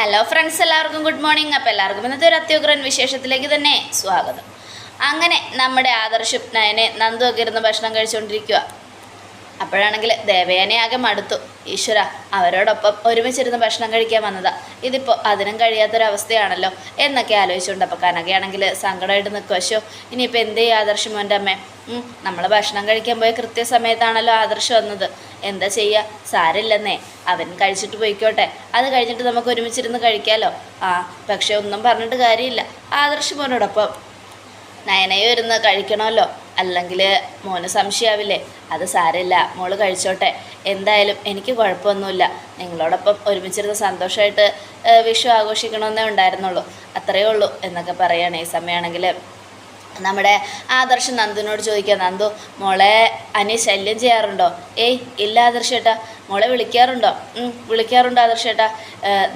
Hello friends എല്ലാവർക്കും good morning അപ്പോൾ എല്ലാവർക്കും ഇന്നത്തെ ഒരു അത്യുഗ്രൻ വിശേഷത്തിലേക്ക് തന്നെ സ്വാഗതം. അങ്ങനെ നമ്മുടെ ആദർശം നയനെ നന്ദു ഒക്കെ ഇരുന്ന് ഭക്ഷണം കഴിച്ചുകൊണ്ടിരിക്കുക അപ്പോഴാണെങ്കിൽ ദേവയാനെ ആകെ മടുത്തു. ഈശ്വര അവരോടൊപ്പം ഒരുമിച്ചിരുന്ന് ഭക്ഷണം കഴിക്കാൻ വന്നതാ. ഇതിപ്പോൾ അതിനും കഴിയാത്തൊരവസ്ഥയാണല്ലോ എന്നൊക്കെ ആലോചിച്ചുകൊണ്ട് അപ്പോൾ കനകയാണെങ്കിൽ സങ്കടമായിട്ട് നിൽക്കും അശോ ഇനിയിപ്പോൾ ചെയ്യും ആദർശം മോന്റെ അമ്മേ? നമ്മൾ ഭക്ഷണം കഴിക്കാൻ പോയ കൃത്യസമയത്താണല്ലോ ആദർശം വന്നത്. എന്താ ചെയ്യുക സാരില്ലെന്നേ അവൻ കഴിച്ചിട്ട് പോയിക്കോട്ടെ. അത് കഴിഞ്ഞിട്ട് നമുക്ക് ഒരുമിച്ചിരുന്ന് കഴിക്കാമല്ലോ ആ പക്ഷേ ഒന്നും പറഞ്ഞിട്ട് കാര്യമില്ല. ആദർശ് മോനോടൊപ്പം നയനയും ഇരുന്ന് കഴിക്കണമല്ലോ. അല്ലെങ്കിൽ മോന് സംശയാവില്ലേ? അത് സാരമില്ല. മോൾ കഴിച്ചോട്ടെ. എന്തായാലും എനിക്ക് കുഴപ്പമൊന്നുമില്ല. നിങ്ങളോടൊപ്പം ഒരുമിച്ചിരുന്ന് സന്തോഷമായിട്ട് വിഷു ആഘോഷിക്കണമെന്നേ ഉണ്ടായിരുന്നുള്ളൂ. അത്രയേ ഉള്ളൂ എന്നൊക്കെ പറയുകയാണ് ഈ സമയമാണെങ്കിൽ നമ്മുടെ ആദർശ് നന്ദുവിനോട് ചോദിക്കുക നന്ദു മോളെ അനി ശല്യം ചെയ്യാറുണ്ടോ? ഏയ് ഇല്ല ആദർശ് ഏട്ടാ മോളെ വിളിക്കാറുണ്ടോ? വിളിക്കാറുണ്ടോ ആദർശ് ഏട്ടാ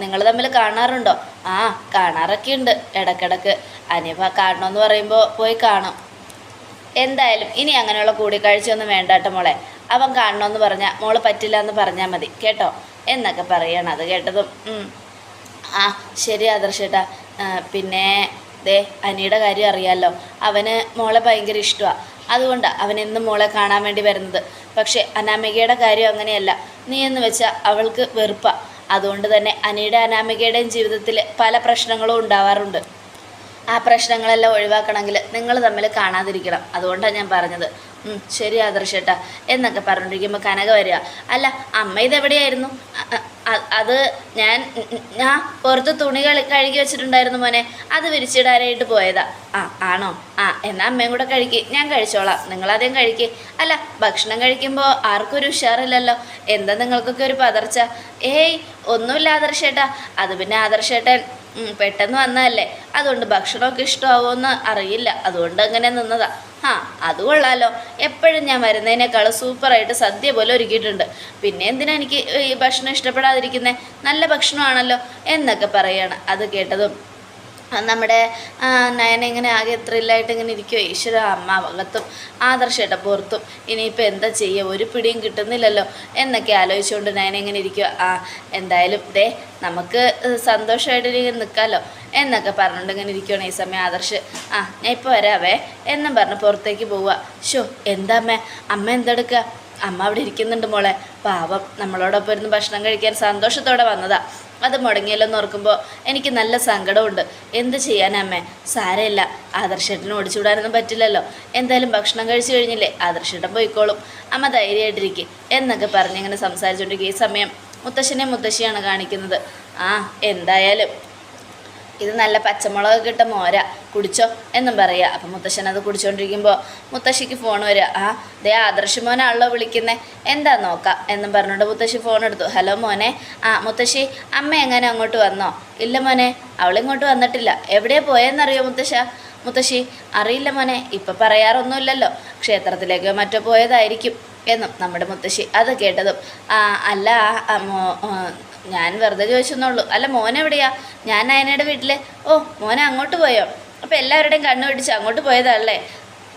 നിങ്ങൾ തമ്മിൽ കാണാറുണ്ടോ? ആ കാണാറൊക്കെ ഉണ്ട് ഇടക്കിടക്ക് അനിയപ്പോൾ കാണണമെന്ന് പറയുമ്പോൾ പോയി കാണും. എന്തായാലും ഇനി അങ്ങനെയുള്ള കൂടിക്കാഴ്ചയൊന്നും വേണ്ട കേട്ടോ മോളെ. അവൻ കാണണമെന്ന് പറഞ്ഞാൽ മോൾ പറ്റില്ല എന്ന് പറഞ്ഞാൽ മതി. കേട്ടോ? എന്നൊക്കെ പറയണം അത് കേട്ടതും. ആ ശരി ആദർശേട്ടാ പിന്നെ ദേ അനിയുടെ കാര്യം അറിയാമല്ലോ അവന് മോളെ ഭയങ്കര ഇഷ്ടമാണ് അതുകൊണ്ടാണ് അവൻ എന്നും മോളെ കാണാൻ വേണ്ടി വരുന്നത്. പക്ഷേ അനാമികയുടെ കാര്യം അങ്ങനെയല്ല. നീ എന്ന് വെച്ചാൽ അവൾക്ക് വെറുപ്പാണ് അതുകൊണ്ട് തന്നെ അനിയുടെ അനാമികയുടെയും ജീവിതത്തിൽ പല പ്രശ്നങ്ങളും ഉണ്ടാവാറുണ്ട്. ആ പ്രശ്നങ്ങളെല്ലാം ഒഴിവാക്കണമെങ്കിൽ നിങ്ങൾ തമ്മിൽ കാണാതിരിക്കണം. അതുകൊണ്ടാണ് ഞാൻ പറഞ്ഞത്. ശരി ആദർശേട്ടാ എന്നൊക്കെ പറഞ്ഞിരിക്കുമ്പോൾ കനക വരിക. അല്ല അമ്മ ഇതെവിടെയായിരുന്നു? അത് ഞാൻ ഞാൻ പുറത്ത് തുണി കഴുകി വെച്ചിട്ടുണ്ടായിരുന്നു മോനെ. അത് വിരിച്ചിടാനായിട്ട് പോയതാ. ആ ആണോ? ആ എന്നാൽ അമ്മയും കൂടെ കഴിക്ക്. ഞാൻ കഴിച്ചോളാം. നിങ്ങളാദ്യം കഴിക്ക്. അല്ല ഭക്ഷണം കഴിക്കുമ്പോൾ ആർക്കും ഒരു ഉഷാറില്ലല്ലോ. എന്താ നിങ്ങൾക്കൊക്കെ ഒരു പതർച്ച? ഏയ് ഒന്നുമില്ല ആദർശേട്ടാ അത് പിന്നെ ആദർശേട്ടൻ പെട്ടെന്ന് വന്നതല്ലേ? അതുകൊണ്ട് ഭക്ഷണമൊക്കെ ഇഷ്ടമാവുമെന്ന് അറിയില്ല. അതുകൊണ്ട് അങ്ങനെ നിന്നതാ. ആ അത് കൊള്ളാലോ. എപ്പോഴും ഞാൻ വരുന്നതിനേക്കാൾ സൂപ്പറായിട്ട് സദ്യ പോലെ ഒരുക്കിയിട്ടുണ്ട്. പിന്നെ എന്തിനാ എനിക്ക് ഈ ഭക്ഷണം ഇഷ്ടപ്പെടാതിരിക്കുന്നത് നല്ല ഭക്ഷണമാണല്ലോ എന്നൊക്കെ പറയാണ്. അത് കേട്ടതും നമ്മുടെ നയന ഇങ്ങനെ ആകെ ത്രില്ലായിട്ട് ഇങ്ങനെ ഇരിക്കുമോ ഈശ്വര അമ്മ അകത്തും ആദർശേട്ട പുറത്തും. ഇനിയിപ്പോൾ എന്താ ചെയ്യുക ഒരു പിടിയും കിട്ടുന്നില്ലല്ലോ. എന്നൊക്കെ ആലോചിച്ചുകൊണ്ട് നയന ഇങ്ങനെ ഇരിക്കുക ആ എന്തായാലും ദേ നമുക്ക് സന്തോഷമായിട്ട് നിൽക്കാമല്ലോ എന്നൊക്കെ പറഞ്ഞുകൊണ്ട് ഇങ്ങനെ ഇരിക്കുകയാണ് ഈ സമയം ആദർശ്. ആ ഞാൻ ഇപ്പോൾ വരാവേ. എന്നും പറഞ്ഞ് പുറത്തേക്ക് പോവുക ഷോ എന്താ അമ്മ? അമ്മ എന്തെടുക്കുക അമ്മ അവിടെ ഇരിക്കുന്നുണ്ട് മോളെ. പാവം നമ്മളോടൊപ്പം ഇരുന്ന് ഭക്ഷണം കഴിക്കാൻ സന്തോഷത്തോടെ വന്നതാ. അത് മുടങ്ങിയല്ലോന്ന് ഓർക്കുമ്പോൾ എനിക്ക് നല്ല സങ്കടമുണ്ട് എന്ത് ചെയ്യാനമ്മേ സാരമില്ല. ആദർശേട്ടന് ഓടിച്ചുവിടാനൊന്നും പറ്റില്ലല്ലോ. എന്തായാലും ഭക്ഷണം കഴിച്ചു കഴിഞ്ഞില്ലേ? ആദർശേട്ടൻ പോയിക്കോളും. അമ്മ ധൈര്യമായിട്ടിരിക്കും. എന്നൊക്കെ പറഞ്ഞിങ്ങനെ സംസാരിച്ചുകൊണ്ടിരിക്കുക ഈ സമയം മുത്തശ്ശനെ മുത്തശ്ശിയാണ് കാണിക്കുന്നത്. ആ എന്തായാലും. ഇത് നല്ല പച്ചമുളക് കിട്ട മോര കുടിച്ചോ എന്നും പറയുക അപ്പം മുത്തശ്ശൻ അത് കുടിച്ചുകൊണ്ടിരിക്കുമ്പോൾ മുത്തശ്ശിക്ക് ഫോൺ വരിക ആ ദേ ആദർശ് മോനാണല്ലോ വിളിക്കുന്നത് എന്താ നോക്കാം? എന്നും പറഞ്ഞുകൊണ്ട് മുത്തശ്ശി ഫോൺ എടുത്തു. ഹലോ മോനെ ആ മുത്തശ്ശി അമ്മ എങ്ങനെ അങ്ങോട്ട് വന്നോ? ഇല്ല മോനെ അവളിങ്ങോട്ട് വന്നിട്ടില്ല. എവിടെ പോയെന്നറിയോ മുത്തശ്ശ? മുത്തശ്ശി അറിയില്ല മോനെ ഇപ്പം പറയാറൊന്നുമില്ലല്ലോ. ക്ഷേത്രത്തിലേക്ക് മറ്റോ പോയതായിരിക്കും. എന്നും നമ്മുടെ മുത്തശ്ശി അത് കേട്ടതും അല്ല ഞാൻ വെറുതെ ചോദിച്ചെന്നുള്ളൂ അല്ല മോൻ എവിടെയാ? ഞാൻ നയനയുടെ വീട്ടിൽ ഓ മോനെ അങ്ങോട്ട് പോയോ? അപ്പോൾ എല്ലാവരുടെയും കണ്ണു പിടിച്ച് അങ്ങോട്ട് പോയതല്ലേ?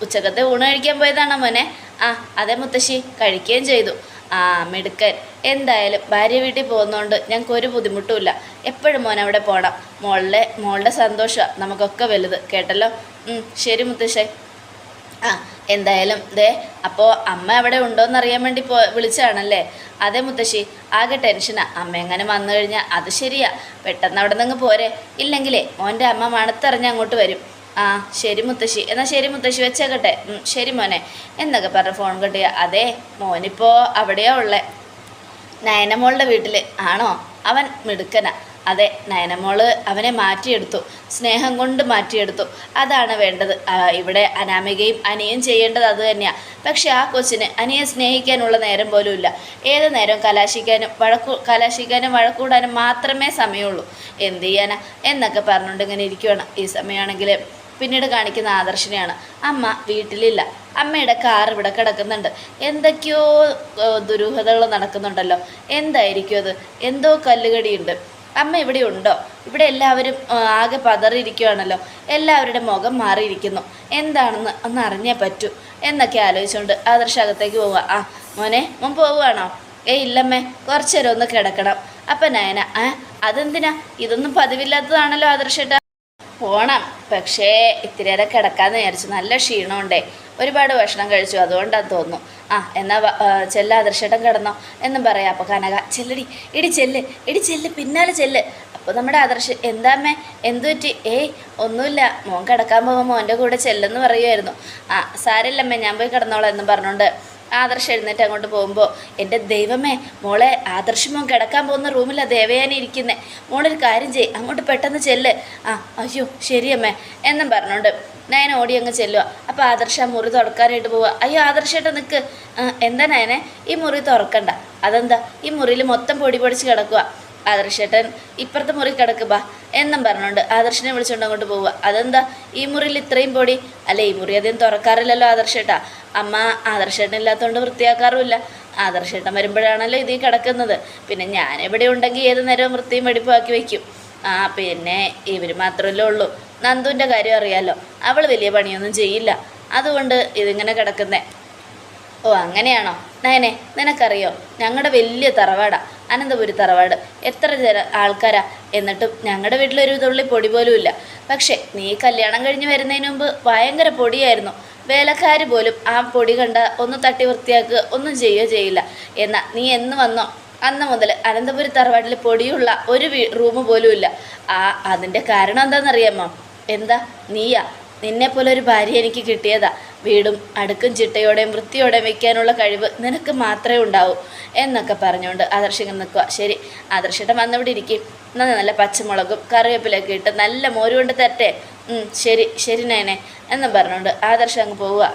ഉച്ചക്കത്തെ ഊണ് കഴിക്കാൻ പോയതാണോ മോനെ? ആ അതെ മുത്തശ്ശി കഴിക്കുകയും ചെയ്തു. ആ മെടുക്കൻ. എന്തായാലും ഭാര്യ വീട്ടിൽ പോകുന്നതുകൊണ്ട് ഞങ്ങൾക്ക് ഒരു ബുദ്ധിമുട്ടുമില്ല എപ്പോഴും മോൻ അവിടെ പോകണം മോളുടെ മോളുടെ സന്തോഷമാണ് നമുക്കൊക്കെ വലുത്. കേട്ടല്ലോ? ശരി മുത്തശ്ശേ. ആ എന്തായാലും ദേ അപ്പോൾ അമ്മ അവിടെ ഉണ്ടോയെന്ന് അറിയാൻ വേണ്ടി പോ വിളിച്ചതാണല്ലേ? അതെ മുത്തശ്ശി ആകെ ടെൻഷനാ. അമ്മ എങ്ങനെ വന്നു കഴിഞ്ഞാൽ അത് ശരിയാ. പെട്ടെന്ന് അവിടെ നിന്ന് പോരെ. ഇല്ലെങ്കിലേ മോന്റെ അമ്മ മണത്തറിഞ്ഞ് അങ്ങോട്ട് വരും. ആ ശരി മുത്തശ്ശി. എന്നാൽ ശരി മുത്തശ്ശി വെച്ചേക്കട്ടെ. ശരി മോനെ. എന്നൊക്കെ പറഞ്ഞ് ഫോൺ കിട്ടിയ അതെ മോനിപ്പോൾ അവിടെയാ ഉള്ളേ. നയനമോളുടെ വീട്ടിൽ ആണോ? അവൻ മിടുക്കനാ. അതെ നയനമോൾ അവനെ മാറ്റിയെടുത്തു. സ്നേഹം കൊണ്ട് മാറ്റിയെടുത്തു. അതാണ് വേണ്ടത്. ഇവിടെ അനാമികയും അനിയും ചെയ്യേണ്ടത് അത് തന്നെയാണ് പക്ഷെ ആ കൊച്ചിന് അനിയെ സ്നേഹിക്കാനുള്ള നേരം പോലും ഇല്ല. ഏത് നേരം കലാശിക്കാനും വഴക്കു കലാശിക്കാനും വഴക്കൂടാനും മാത്രമേ സമയമുള്ളൂ. എന്ത് ചെയ്യാനാ? എന്നൊക്കെ പറഞ്ഞുകൊണ്ട് ഇങ്ങനെ ഇരിക്കുവാണ്. ഈ സമയമാണെങ്കിൽ പിന്നീട് കാണിക്കുന്ന ആദർശിനെയാണ്. അമ്മ വീട്ടിലില്ല. അമ്മയുടെ കാർ ഇവിടെ കിടക്കുന്നുണ്ട്. എന്തൊക്കെയോ ദുരൂഹതകൾ നടക്കുന്നുണ്ടല്ലോ. എന്തായിരിക്കും അത്? എന്തോ കല്ലുകടിയുണ്ട്. അമ്മ ഇവിടെ ഉണ്ടോ? ഇവിടെ എല്ലാവരും ആകെ പതറിയിരിക്കുകയാണല്ലോ എല്ലാവരുടെ മുഖം മാറിയിരിക്കുന്നു. എന്താണെന്ന് ഒന്ന് അറിഞ്ഞേ പറ്റൂ. എന്നൊക്കെ ആലോചിച്ചുകൊണ്ട് ആദർശ അകത്തേക്ക് പോവുക. ആ മോനെ മോൻ പോവുകയാണോ? ഏയ് ഇല്ലമ്മേ കുറച്ച് നേരം ഒന്ന് കിടക്കണം. അപ്പം നയന ആ അതെന്തിനാ? ഇതൊന്നും പതിവില്ലാത്തതാണല്ലോ ആദർശേട്ടാ. പോണം. പക്ഷേ ഇത്തിരിയേറെ കിടക്കാന്ന് വിചാരിച്ചു നല്ല ക്ഷീണമുണ്ടേ. ഒരുപാട് ഭക്ഷണം കഴിച്ചു. അതുകൊണ്ടാണ് തോന്നുന്നു. ആ എന്നാ ചെല്ല അദൃശ്യട്ടം കിടന്നോ എന്നും പറയാം. അപ്പോൾ കനക ചെല്ലടി ഇടി ചെല്ല് ഇടി ചെല്ല് പിന്നാലെ ചെല്ല്. അപ്പോൾ നമ്മുടെ ആദർശ് എന്താമ്മേ എന്തു പറ്റി ഏയ് ഒന്നുമില്ല. മോൻ കിടക്കാൻ പോകുമ്പോൾ മോന്റെ കൂടെ ചെല്ലെന്ന് പറയുമായിരുന്നു ആ സാരില്ലമ്മേ ഞാൻ പോയി കിടന്നോളാം എന്നും പറഞ്ഞുകൊണ്ട് ആദർശ് എഴുന്നേറ്റ് അങ്ങോട്ട് പോകുമ്പോൾ എന്റെ ദൈവമേ മോളെ ആദർശമോ കിടക്കാൻ പോകുന്ന റൂമിലാണ് ദേവയാനെ ഇരിക്കുന്നത് മോളൊരു കാര്യം ചെയ് അങ്ങോട്ട് പെട്ടെന്ന് ചെല്ല്. ആ അയ്യോ ശരിയമ്മേ എന്നും പറഞ്ഞോണ്ട് നയന ഓടി അങ്ങ് ചെല്ലുക അപ്പോൾ ആദർശ മുറി തുറക്കാനായിട്ട് പോവുക അയ്യോ ആദർശമായിട്ട് നിൽക്ക് എന്താ നയനെ? ഈ മുറി തുറക്കണ്ട. അതെന്താ? ഈ മുറിയിൽ മൊത്തം പൊടി പൊടിച്ച് കിടക്കുക ആദർശേട്ടൻ ഇപ്പുറത്തെ മുറി കിടക്കുക ബാ എന്നും പറഞ്ഞുകൊണ്ട് ആദർശനെ വിളിച്ചുകൊണ്ട് അങ്ങോട്ട് പോവുക. അതെന്താ? ഈ മുറിയിൽ ഇത്രയും പൊടി? അല്ല ഈ മുറി അധികം തുറക്കാറില്ലല്ലോ ആദർശേട്ടാ. അമ്മ ആദർശേട്ടൻ ഇല്ലാത്തതുകൊണ്ട് വൃത്തിയാക്കാറുമില്ല. ആദർശേട്ടൻ വരുമ്പോഴാണല്ലോ ഇതീ കിടക്കുന്നത്. പിന്നെ ഞാൻ എവിടെ ഉണ്ടെങ്കിൽ ഏത് നേരവും വൃത്തിയും വെടിപ്പുമാക്കി വയ്ക്കും ആ പിന്നെ ഇവർ മാത്രമല്ലേ ഉള്ളൂ. നന്ദുവിന്റെ കാര്യം അറിയാലോ. അവൾ വലിയ പണിയൊന്നും ചെയ്യില്ല. അതുകൊണ്ട് ഇതിങ്ങനെ കിടക്കുന്നേ. ഓ അങ്ങനെയാണോ? നയനെ നിനക്കറിയോ? ഞങ്ങളുടെ വലിയ തറവാടാ. അനന്തപുരി തറവാട്. എത്ര ജന ആൾക്കാരാ? എന്നിട്ടും ഞങ്ങളുടെ വീട്ടിലൊരു തുള്ളി പൊടി പോലും ഇല്ല. പക്ഷേ നീ കല്യാണം കഴിഞ്ഞ് വരുന്നതിന് മുമ്പ് ഭയങ്കര പൊടിയായിരുന്നു. വേലക്കാർ പോലും ആ പൊടി കണ്ട ഒന്ന് തട്ടി വൃത്തിയാക്കുക ഒന്നും ചെയ്യുകയോ ചെയ്യില്ല. എന്നാൽ നീ എന്ന് വന്നോ? അന്ന് മുതൽ അനന്തപുരി തറവാട്ടിൽ പൊടിയുള്ള ഒരു റൂം പോലും ഇല്ല. ആ അതിന്റെ കാരണം എന്താണെന്നറിയാമോ എന്താ? നീയാ. നിന്നെപ്പോലെ ഒരു ഭാര്യ എനിക്ക് കിട്ടിയതാ. വീടും അടുക്കും ചിട്ടയോടെയും വൃത്തിയോടെയും വെക്കാനുള്ള കഴിവ് നിനക്ക് മാത്രമേ ഉണ്ടാവൂ എന്നൊക്കെ പറഞ്ഞുകൊണ്ട് ആദർശങ്ങൾ നിൽക്കുക ശരി ആദർശിട്ടം വന്നിവിടെ ഇരിക്കും. നന്ന നല്ല പച്ചമുളകും കറിവേപ്പിലൊക്കെ ഇട്ട് നല്ല മോര് കൊണ്ട് തരട്ടെ. ശരി ശരി നയനെ എന്നും പറഞ്ഞുകൊണ്ട് ആദർശം അങ്ങ് പോവുക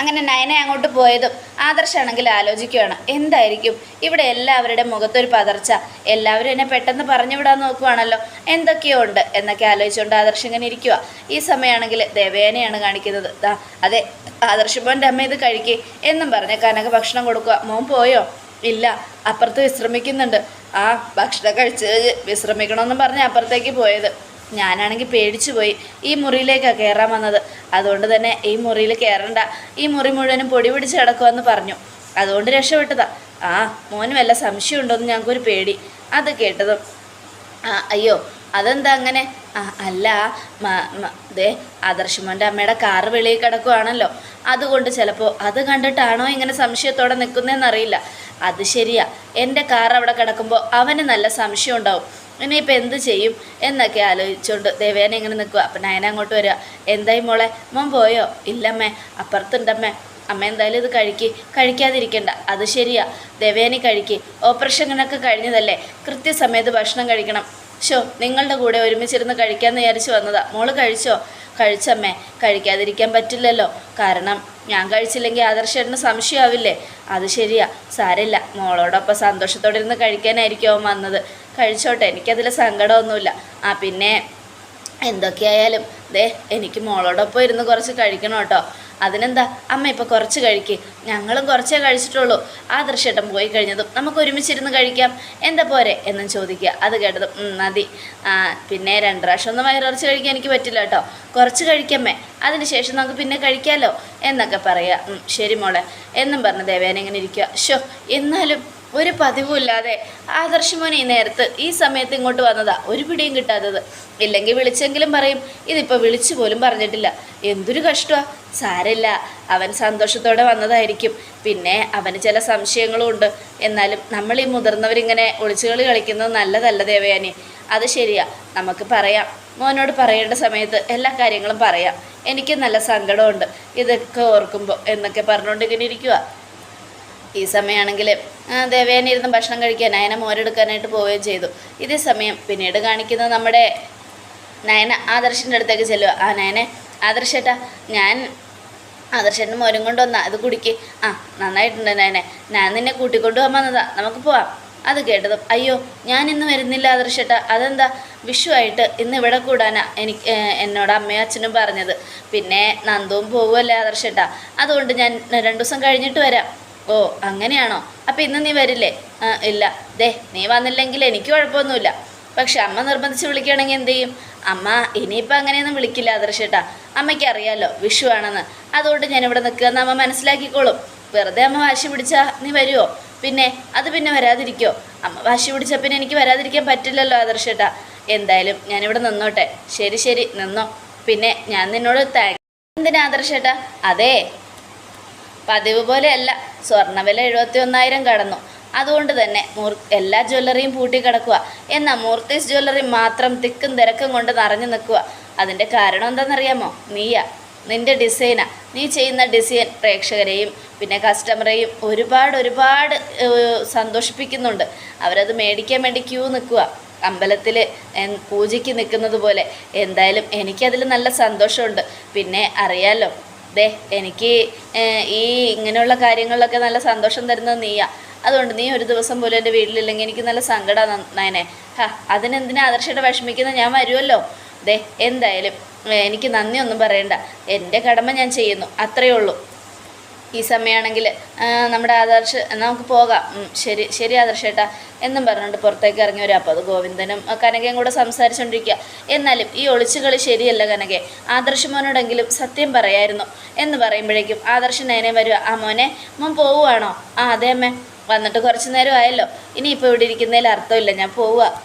അങ്ങനെ നയനെ അങ്ങോട്ട് പോയതും ആദർശാണെങ്കിൽ ആലോചിക്കുകയാണ് എന്തായിരിക്കും? ഇവിടെ എല്ലാവരുടെ മുഖത്തൊരു പതർച്ച. എല്ലാവരും എന്നെ പെട്ടെന്ന് പറഞ്ഞു വിടാൻ നോക്കുവാണല്ലോ. എന്തൊക്കെയോ ഉണ്ട് എന്നൊക്കെ ആലോചിച്ചുകൊണ്ട് ആദർശ് ഇങ്ങനെ ഇരിക്കുക ഈ സമയമാണെങ്കിൽ ദേവേനയാണ് കാണിക്കുന്നത്. ദാ അതെ ആദർശ് മോന്റെ അമ്മ ഇത് കഴിക്കേ. എന്നും പറഞ്ഞ് കനക ഭക്ഷണം കൊടുക്കുക മോൻ പോയോ? ഇല്ല അപ്പുറത്ത് വിശ്രമിക്കുന്നുണ്ട്. ആ ഭക്ഷണം കഴിച്ച് വിശ്രമിക്കണമെന്നും പറഞ്ഞ് അപ്പുറത്തേക്ക് പോയത്. ഞാനാണെങ്കിൽ പേടിച്ചു പോയി. ഈ മുറിയിലേക്കാണ് കയറാൻ വന്നത്. അതുകൊണ്ട് തന്നെ ഈ മുറിയിൽ കയറണ്ട ഈ മുറി മുഴുവനും പൊടി പിടിച്ച് കിടക്കുമെന്ന് പറഞ്ഞു. അതുകൊണ്ട് രക്ഷപ്പെട്ടതാ. ആ മോന് വല്ല സംശയമുണ്ടോയെന്ന് ഞങ്ങൾക്കൊരു പേടി. അത് കേട്ടതും ആ അയ്യോ അതെന്താ അങ്ങനെ? അല്ല ദേ ആദർശമോന്റെ അമ്മയുടെ കാറ് വെളിയിൽ കിടക്കുവാണല്ലോ. അതുകൊണ്ട് ചിലപ്പോൾ അത് കണ്ടിട്ടാണോ ഇങ്ങനെ സംശയത്തോടെ നിൽക്കുന്നതെന്നറിയില്ല അത് ശരിയാ. എന്റെ കാർ അവിടെ കിടക്കുമ്പോൾ അവന് നല്ല സംശയം ഉണ്ടാവും ഇനിയിപ്പോൾ എന്ത് ചെയ്യും എന്നൊക്കെ ആലോചിച്ചുകൊണ്ട് ദേവേന ഇങ്ങനെ നിൽക്കുക അപ്പം നയന അങ്ങോട്ട് വരിക. എന്തായി മോളെ? മോൻ പോയോ? ഇല്ലമ്മേ. അപ്പുറത്തുണ്ടമ്മേ. അമ്മ എന്തായാലും ഇത് കഴിക്ക്. കഴിക്കാതിരിക്കണ്ട. അത് ശരിയാ. ദേവേനി കഴിക്ക്. ഓപ്പറേഷനൊക്കെ കഴിഞ്ഞതല്ലേ? കൃത്യസമയത്ത് ഭക്ഷണം കഴിക്കണം. ഷോ നിങ്ങളുടെ കൂടെ ഒരുമിച്ചിരുന്ന് കഴിക്കാമെന്ന് വിചാരിച്ച് വന്നതാ. മോൾ കഴിച്ചോ? കഴിച്ചമ്മേ. കഴിക്കാതിരിക്കാൻ പറ്റില്ലല്ലോ. കാരണം ഞാൻ കഴിച്ചില്ലെങ്കിൽ ആദർശേട്ടന് സംശയമാവില്ലേ? അത് ശരിയാ. സാരമില്ല. മോളോടൊപ്പം സന്തോഷത്തോടെ ഇരുന്ന് കഴിക്കാനായിരിക്കും അവൻ വന്നത്. കഴിച്ചോട്ടെ എനിക്കതിൽ സങ്കടമൊന്നുമില്ല. ആ പിന്നെ എന്തൊക്കെയായാലും ദേ എനിക്ക് മോളോടൊപ്പം ഇരുന്ന് കുറച്ച് കഴിക്കണം കേട്ടോ. അതിനെന്താ അമ്മ ഇപ്പോൾ കുറച്ച് കഴിക്ക്. ഞങ്ങളും കുറച്ചേ കഴിച്ചിട്ടുള്ളൂ. ആ ദൃശ്യട്ടം പോയി കഴിഞ്ഞതും നമുക്ക് ഒരുമിച്ചിരുന്ന് കഴിക്കാം. എന്താ പോരെ എന്നും ചോദിക്കുക. അത് കേട്ടതും മതി. പിന്നെ രണ്ട് പ്രാവശ്യം ഒന്നും വയറിറച്ച് കഴിക്കാൻ എനിക്ക് പറ്റില്ല കേട്ടോ. കുറച്ച് കഴിക്കമ്മേ. അതിന് ശേഷം നമുക്ക് പിന്നെ കഴിക്കാമല്ലോ എന്നൊക്കെ പറയുക ശരി മോളെ. എന്നും പറഞ്ഞ് ദേവേനെ ഇങ്ങനെ ഇരിക്കുക ഷോ എന്നാലും ഒരു പതിവുമില്ലാതെ ആദർശമോനെ ഈ നേരത്ത് ഈ സമയത്ത് ഇങ്ങോട്ട് വന്നതാ ഒരു പിടിയും കിട്ടാത്തത്. ഇല്ലെങ്കിൽ വിളിച്ചെങ്കിലും പറയും ഇതിപ്പോൾ വിളിച്ചു പോലും പറഞ്ഞിട്ടില്ല. എന്തൊരു കഷ്ടമാ സാരമില്ല. അവൻ സന്തോഷത്തോടെ വന്നതായിരിക്കും. പിന്നെ അവന് ചില സംശയങ്ങളും ഉണ്ട്. എന്നാലും നമ്മൾ ഈ മുതിർന്നവരിങ്ങനെ ഒളിച്ചുകളി കളിക്കുന്നത് നല്ലതല്ല ദേവയാനി. അത് ശരിയാ. നമുക്ക് പറയാം. മോനോട് പറയേണ്ട സമയത്ത് എല്ലാ കാര്യങ്ങളും പറയാം. എനിക്ക് നല്ല സങ്കടമുണ്ട്. ഇതൊക്കെ ഓർക്കുമ്പോൾ എന്നൊക്കെ പറഞ്ഞുകൊണ്ട് ഇങ്ങനെ ഇരിക്കുക ഈ സമയമാണെങ്കിൽ ദേവേന ഇരുന്ന് ഭക്ഷണം കഴിക്കാൻ നയന മോരെടുക്കാനായിട്ട് പോവുകയും ചെയ്തു. ഇതേ സമയം പിന്നീട് കാണിക്കുന്നത് നമ്മുടെ നയന ആദർശിന്റെ അടുത്തേക്ക് ചെല്ലുക. ആ നയനെ ആദർശേട്ടാ ഞാൻ ആദർശേട്ടന് മോരും കൊണ്ടുവന്നാ അത് കുടിക്ക്. ആ നന്നായിട്ടുണ്ട് നയനെ. ഞാൻ നിന്നെ കൂട്ടിക്കൊണ്ടു വന്നതാ. നമുക്ക് പോവാം. അത് കേട്ടതും അയ്യോ ഞാൻ ഇന്ന് വരുന്നില്ല ആദർശേട്ട. അതെന്താ? വിഷു ആയിട്ട് ഇന്ന് ഇവിടെ കൂടാനാ എനിക്ക് എന്നോട് അമ്മയും അച്ഛനും പറഞ്ഞത്. പിന്നെ നന്ദവും പോവുമല്ലേ ആദർശേട്ട. അതുകൊണ്ട് ഞാൻ രണ്ടു ദിവസം കഴിഞ്ഞിട്ട് വരാം. ഓ അങ്ങനെയാണോ? അപ്പം ഇന്ന് നീ വരില്ലേ? ഇല്ല. ദേ നീ വന്നില്ലെങ്കിൽ എനിക്ക് കുഴപ്പമൊന്നുമില്ല. പക്ഷെ അമ്മ നിർബന്ധിച്ച് വിളിക്കുകയാണെങ്കിൽ എന്ത് ചെയ്യും? അമ്മ ഇനിയിപ്പോൾ അങ്ങനെയൊന്നും വിളിക്കില്ല ആദർശേട്ടാ. അമ്മയ്ക്ക് അറിയാലോ വിഷു ആണെന്ന്. അതുകൊണ്ട് ഞാൻ ഇവിടെ നിൽക്കുകയെന്ന് അമ്മ മനസ്സിലാക്കിക്കോളും. വെറുതെ അമ്മ വാശി പിടിച്ചാൽ നീ വരുമോ പിന്നെ അത് പിന്നെ വരാതിരിക്കോ? അമ്മ വാശി പിടിച്ചാൽ പിന്നെ എനിക്ക് വരാതിരിക്കാൻ പറ്റില്ലല്ലോ ആദർശേട്ടാ. എന്തായാലും ഞാനിവിടെ നിന്നോട്ടെ. ശരി ശരി നിന്നോ. പിന്നെ ഞാൻ നിന്നോട് താങ്ക് എന്തിനാ ആദർശേട്ടാ? അതെ. പതിവ് പോലെയല്ല സ്വർണവില എഴുപത്തി ഒന്നായിരം കടന്നു. അതുകൊണ്ട് തന്നെ മൂർ എല്ലാ ജ്വല്ലറിയും പൂട്ടിക്കിടക്കുക എന്നാൽ മൂർത്തീസ് ജ്വല്ലറി മാത്രം തിക്കും തിരക്കും കൊണ്ട് നിറഞ്ഞു നിൽക്കുക അതിന്റെ കാരണം എന്താണെന്നറിയാമോ? നീയാ. നിന്റെ ഡിസൈനാ. നീ ചെയ്യുന്ന ഡിസൈൻ പ്രേക്ഷകരെയും പിന്നെ കസ്റ്റമറെയും ഒരുപാട് ഒരുപാട് സന്തോഷിപ്പിക്കുന്നുണ്ട്. അവരത് മേടിക്കാൻ വേണ്ടി ക്യൂ നിൽക്കുക അമ്പലത്തിൽ പൂജയ്ക്ക് നിൽക്കുന്നത് പോലെ. എന്തായാലും എനിക്കതിൽ നല്ല സന്തോഷമുണ്ട്. പിന്നെ അറിയാലോ ദേ എനിക്ക് ഈ ഇങ്ങനെയുള്ള കാര്യങ്ങളിലൊക്കെ നല്ല സന്തോഷം തരുന്നത് നീയാ. അതുകൊണ്ട് നീ ഒരു ദിവസം പോലും എന്റെ വീട്ടിലില്ലെങ്കിൽ എനിക്ക് നല്ല സങ്കടമാണ് നയനെ. ഹാ അതിനെന്തിനാ ആദർശയുടെ വിഷമിക്കുന്നത് ഞാൻ വരുമല്ലോ ദേ എന്തായാലും എനിക്ക് നന്ദിയൊന്നും പറയണ്ട. എന്റെ കടമ ഞാൻ ചെയ്യുന്നു. അത്രയേ ഉള്ളൂ. ഈ സമയമാണെങ്കിൽ നമ്മുടെ ആദർശ് നമുക്ക് പോകാം. ശരി ശരി ശരി ആദർശേട്ടാ എന്നും പറഞ്ഞുകൊണ്ട് പുറത്തേക്ക് ഇറങ്ങി വരാം. അപ്പോൾ അത് ഗോവിന്ദനും കനകയും കൂടെ സംസാരിച്ചുകൊണ്ടിരിക്കുക എന്നാലും ഈ ഒളിച്ചുകളി ശരിയല്ല കനകെ. ആദർശ് മോനോടെങ്കിലും സത്യം പറയായിരുന്നു. എന്ന് പറയുമ്പോഴേക്കും ആദർശ് നേനെ വരിക ആ മോനെ മോൻ പോവുകയാണോ ആ അതെ അമ്മേ. വന്നിട്ട് കുറച്ച് നേരം ആയല്ലോ. ഇനിയിപ്പോൾ ഇവിടെ ഇരിക്കുന്നതിൽ അർത്ഥമില്ല. ഞാൻ പോവുക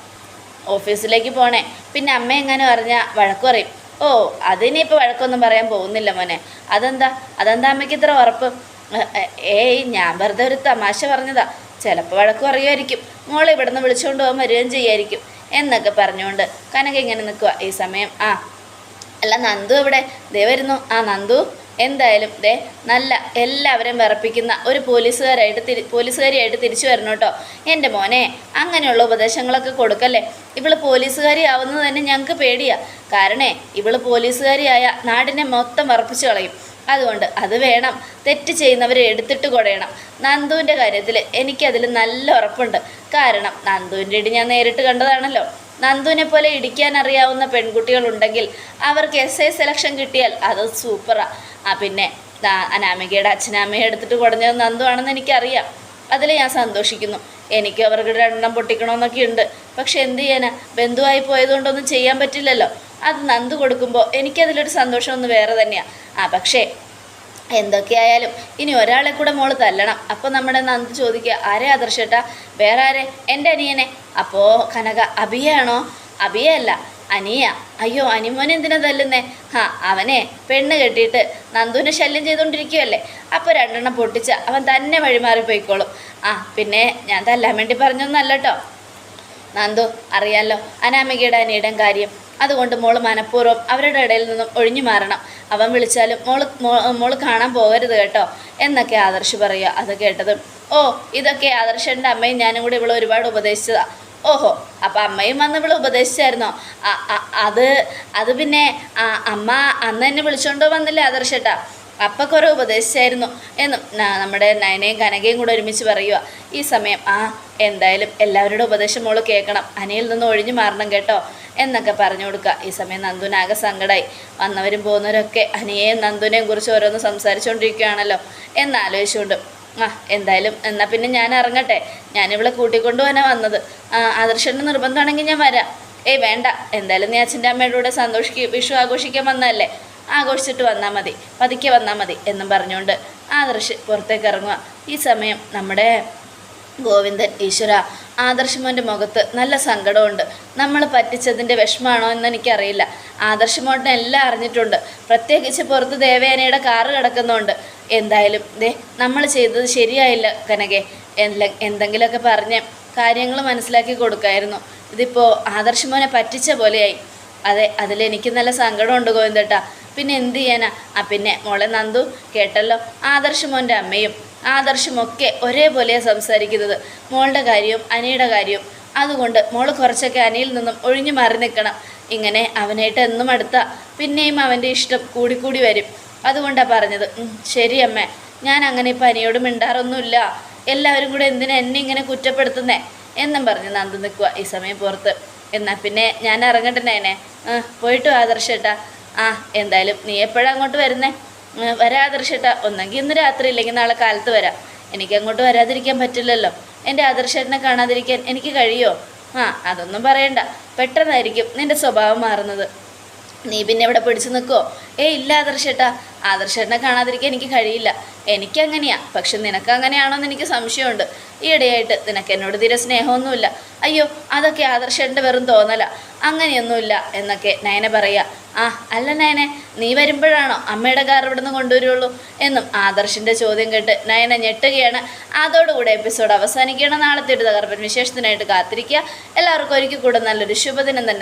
ഓഫീസിലേക്ക് പോണേ. പിന്നെ അമ്മ എങ്ങനെ പറഞ്ഞാൽ വഴക്ക് പറയും. ഓ അതിനിപ്പോൾ വഴക്കൊന്നും പറയാൻ പോകുന്നില്ല മോനെ. അതെന്താ? അതെന്താ അമ്മയ്ക്ക് ഇത്ര ഉറപ്പ്? ഏയ് ഞാൻ വെറുതെ ഒരു തമാശ പറഞ്ഞതാ. ചിലപ്പോൾ വഴക്ക് പറയുമായിരിക്കും. മോളെ ഇവിടുന്ന് വിളിച്ചുകൊണ്ട് പോകാൻ വരികയും ചെയ്യായിരിക്കും. എന്നൊക്കെ പറഞ്ഞുകൊണ്ട് കനക ഇങ്ങനെ നിൽക്കുക ഈ സമയം ആ. അല്ല നന്ദു എവിടെ? ദേ വരുന്നു. ആ നന്ദു. എന്തായാലും ദേ നല്ല എല്ലാവരെയും വിറപ്പിക്കുന്ന ഒരു പോലീസുകാരായിട്ട് തിരി പോലീസുകാരിയായിട്ട് തിരിച്ചു വരണം കേട്ടോ എന്റെ മോനെ അങ്ങനെയുള്ള ഉപദേശങ്ങളൊക്കെ കൊടുക്കല്ലേ? ഇവൾ പോലീസുകാരി ആവുന്നത് തന്നെ ഞങ്ങൾക്ക് പേടിയാ. കാരണേ ഇവൾ പോലീസുകാരിയായ നാടിനെ മൊത്തം വിറപ്പിച്ചു കളയും. അതുകൊണ്ട് അത് വേണം. തെറ്റ് ചെയ്യുന്നവരെ എടുത്തിട്ട് കൊടയണം. നന്ദുവിന്റെ കാര്യത്തിൽ എനിക്കതിൽ നല്ല ഉറപ്പുണ്ട്. കാരണം നന്ദുവിന്റെ ഇടി ഞാൻ നേരിട്ട് കണ്ടതാണല്ലോ. നന്ദുവിനെ പോലെ ഇടിക്കാൻ അറിയാവുന്ന പെൺകുട്ടികളുണ്ടെങ്കിൽ അവർക്ക് എസ് ഐ സെലക്ഷൻ കിട്ടിയാൽ അത് സൂപ്പറാ ആ. പിന്നെ അനാമികയുടെ അച്ഛനമ്മയെ എടുത്തിട്ട് കുടഞ്ഞത് നന്ദു ആണെന്ന് എനിക്കറിയാം. അതിൽ ഞാൻ സന്തോഷിക്കുന്നു. എനിക്ക് അവർക്ക് രണ്ടെണ്ണം പൊട്ടിക്കണമെന്നൊക്കെ ഉണ്ട്. പക്ഷെ എന്ത് ചെയ്യാനാ? ബന്ധുവായി പോയതുകൊണ്ടൊന്നും ചെയ്യാൻ പറ്റില്ലല്ലോ. അത് നന്ദു കൊടുക്കുമ്പോൾ എനിക്കതിലൊരു സന്തോഷം ഒന്ന് വേറെ തന്നെയാണ് ആ പക്ഷേ എന്തൊക്കെയായാലും ഇനി ഒരാളെ കൂടെ മോൾ തല്ലണം. അപ്പോൾ നമ്മുടെ നന്ദ് ചോദിക്കുക ആരെ ആദർശേട്ടാ? വേറെ ആരെ? എന്റെ അനിയനെ. അപ്പോൾ കനക അബിയാണോ? അബിയല്ല അനിയ. അയ്യോ അനിമോൻ എന്തിനാ തല്ലുന്നേ? ഹാ അവനെ പെണ്ണ് കെട്ടിയിട്ട് നന്ദുവിനെ ശല്യം ചെയ്തുകൊണ്ടിരിക്കുകയല്ലേ അപ്പോൾ രണ്ടെണ്ണം പൊട്ടിച്ച് അവൻ തന്നെ വഴിമാറി പോയിക്കോളും. ആ പിന്നെ ഞാൻ തല്ലാൻ വേണ്ടി പറഞ്ഞൊന്നല്ല കേട്ടോ നന്ദു അറിയാലോ അനാമികയുടെ അനിയുടെ കാര്യം. അതുകൊണ്ട് മോൾ മനഃപൂർവം അവരുടെ ഇടയിൽ നിന്നും ഒഴിഞ്ഞു മാറണം. അവൻ വിളിച്ചാലും മോൾ മോൾ കാണാൻ പോകരുത് കേട്ടോ എന്നൊക്കെ ആദർശ് പറയുക. അത് കേട്ടതും ഓ ഇതൊക്കെ ആദർശന്റെ അമ്മയും ഞാനും കൂടി ഇവളെ ഒരുപാട് ഉപദേശിച്ചതാ. ഓഹോ അപ്പം അമ്മയും വന്ന് ഇവിടെ ഉപദേശിച്ചായിരുന്നോ? അത് അത് പിന്നെ അമ്മ അന്ന് എന്നെ വിളിച്ചോണ്ട് വന്നില്ലേ ആദർശേട്ടാ അപ്പം കുറേ ഉപദേശിച്ചായിരുന്നു എന്നും നമ്മുടെ നയനയും കനകയും കൂടെ ഒരുമിച്ച് പറയുക ഈ സമയം ആ എന്തായാലും എല്ലാവരുടെ ഉപദേശം മോൾ കേൾക്കണം. അനിയിൽ നിന്ന് ഒഴിഞ്ഞു മാറണം കേട്ടോ എന്നൊക്കെ പറഞ്ഞു കൊടുക്കുക ഈ സമയം നന്ദുനാകെ സങ്കടമായി വന്നവരും പോകുന്നവരൊക്കെ അനിയെയും നന്ദുനെയും കുറിച്ച് ഓരോന്ന് സംസാരിച്ചുകൊണ്ടിരിക്കുകയാണല്ലോ എന്നാലോചിച്ചുകൊണ്ട്. ആ എന്തായാലും എന്നാൽ പിന്നെ ഞാൻ ഇറങ്ങട്ടെ. ഞാനിവിടെ കൂട്ടിക്കൊണ്ടു തന്നെ വന്നത്. ആദർശന്റെ നിർബന്ധമാണെങ്കിൽ ഞാൻ വരാം. ഏയ് വേണ്ട. എന്തായാലും നീ അച്ഛന്റെ അമ്മയുടെ കൂടെ സന്തോഷിക്കുക വിഷു ആഘോഷിക്കാൻ വന്നതല്ലേ? ആഘോഷിച്ചിട്ട് വന്നാൽ മതി. പതുക്കെ വന്നാൽ മതി എന്നും പറഞ്ഞുകൊണ്ട് ആദർശ് പുറത്തേക്ക് ഇറങ്ങുക ഈ സമയം നമ്മുടെ ഗോവിന്ദൻ ഈശ്വര ആദർശമോന്റെ മുഖത്ത് നല്ല സങ്കടമുണ്ട്. നമ്മൾ പറ്റിച്ചതിന്റെ വിഷമാണോ എന്ന് എനിക്കറിയില്ല. ആദർശമോട്ടിനെ എല്ലാം അറിഞ്ഞിട്ടുണ്ട്. പ്രത്യേകിച്ച് പുറത്ത് ദേവേനയുടെ കാറ് കിടക്കുന്നുണ്ട്. എന്തായാലും ദേ നമ്മൾ ചെയ്തത് ശരിയായില്ല കനകെ. എന്ത- എന്തെങ്കിലുമൊക്കെ പറഞ്ഞ് കാര്യങ്ങൾ മനസ്സിലാക്കി കൊടുക്കായിരുന്നു. ഇതിപ്പോൾ ആദർശമോനെ പറ്റിച്ച പോലെയായി. അതെ അതിലെനിക്ക് നല്ല സങ്കടമുണ്ട് ഗോവിന്ദേട്ടാ. പിന്നെ എന്ത് ചെയ്യാനാ? ആ പിന്നെ മോളെ നന്ദു കേട്ടല്ലോ. ആദർശ് മോന്റെ അമ്മയും ആദർശമൊക്കെ ഒരേപോലെയാണ് സംസാരിക്കുന്നത്. മോളുടെ കാര്യവും അനിയുടെ കാര്യവും. അതുകൊണ്ട് മോൾ കുറച്ചൊക്കെ അനിയിൽ നിന്നും ഒഴിഞ്ഞു മാറി നിൽക്കണം. ഇങ്ങനെ അവനായിട്ട് എന്നും അടുത്ത. പിന്നെയും അവന്റെ ഇഷ്ടം കൂടിക്കൂടി വരും. അതുകൊണ്ടാണ് പറഞ്ഞത്. "ഉം, ശരി അമ്മേ. ഞാൻ അങ്ങനെ ഇപ്പം അനിയോട് മിണ്ടാറൊന്നുമില്ല. എല്ലാവരും കൂടെ എന്തിനാ എന്നെ ഇങ്ങനെ കുറ്റപ്പെടുത്തുന്നേ? എന്നും പറഞ്ഞ് നന്ദു നിൽക്കുക ഈ സമയം പുറത്ത്. എന്നാൽ പിന്നെ ഞാൻ ഇറങ്ങട്ടെ നേനെ പോയിട്ടു ആദർശേട്ടാ ആ എന്തായാലും നീ എപ്പോഴാണ് അങ്ങോട്ട് വരുന്നേ? വരാദർശേട്ട. ഒന്നെങ്കിൽ ഇന്ന് രാത്രി ഇല്ലെങ്കിൽ നാളെ കാലത്ത് വരാം. എനിക്ക് അങ്ങോട്ട് വരാതിരിക്കാൻ പറ്റില്ലല്ലോ. എന്റെ ആദർശേട്ടനെ കാണാതിരിക്കാൻ എനിക്ക് കഴിയുമോ ആ അതൊന്നും പറയണ്ട. പെട്ടെന്നായിരിക്കും നിന്റെ സ്വഭാവം മാറുന്നത്. നീ പിന്നെ ഇവിടെ പിടിച്ചു നിൽക്കുമോ ഏ ഇല്ല ആദർശേട്ടാ. ആദർശേട്ടനെ കാണാതിരിക്കാൻ എനിക്ക് കഴിയില്ല. എനിക്കങ്ങനെയാ. പക്ഷെ നിനക്ക് അങ്ങനെയാണോ എന്ന് എനിക്ക് സംശയമുണ്ട്. ഈയിടെയായിട്ട് നിനക്ക് എന്നോട് തീരെ സ്നേഹമൊന്നുമില്ല. അയ്യോ അതൊക്കെ ആദർശേട്ടന്റെ വെറും തോന്നല. അങ്ങനെയൊന്നുമില്ല എന്നൊക്കെ നയന പറയുക ആ അല്ല നയനെ നീ വരുമ്പോഴാണോ അമ്മയുടെ കാർ ഇവിടുന്ന് കൊണ്ടുവരുള്ളൂ? എന്നും ആദർശിന്റെ ചോദ്യം കേട്ട് നയന ഞെട്ടുകയാണ്. അതോടുകൂടെ എപ്പിസോഡ് അവസാനിക്കുകയാണ്. നാളത്തെ ഒരു തകർപ്പൻ വിശേഷത്തിനായിട്ട് കാത്തിരിക്കുക. എല്ലാവർക്കും ഒരിക്കൽ കൂടെ നല്ലൊരു ശുഭദിനം തന്നെ.